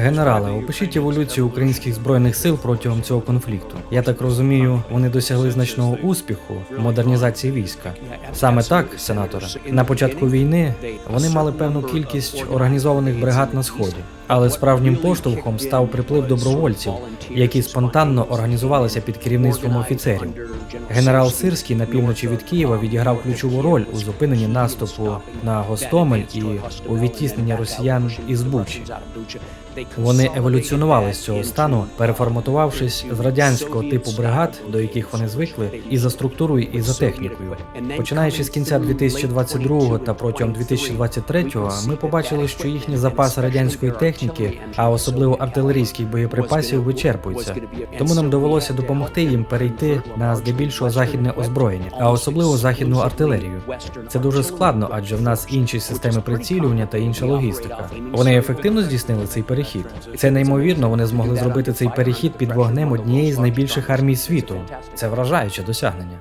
Генерале, опишіть еволюцію українських збройних сил протягом цього конфлікту. Я так розумію, вони досягли значного успіху в модернізації війська. Саме так, сенаторе, на початку війни вони мали певну кількість організованих бригад на сході, але справжнім поштовхом став приплив добровольців, які спонтанно організувалися під керівництвом офіцерів. Генерал Сирський на півночі від Києва відіграв ключову роль у зупиненні наступу на Гостомель і у відтісненні росіян із Бучі. Вони еволюціонували з цього стану, переформатувавшись з радянського типу бригад, до яких вони звикли, і за структурою, і за технікою. Починаючи з кінця 2022 та протягом 2023 ми побачили, що їхні запаси радянської техніки, а особливо артилерійських боєприпасів, вичерпуються. Тому нам довелося допомогти їм перейти на здебільшого західне озброєння, а особливо західну артилерію. Це дуже складно, адже в нас інші системи прицілювання та інша логістика. Вони ефективно здійснили цей перехід. Це неймовірно. Вони змогли зробити цей перехід під вогнем однієї з найбільших армій світу. Це вражаюче досягнення.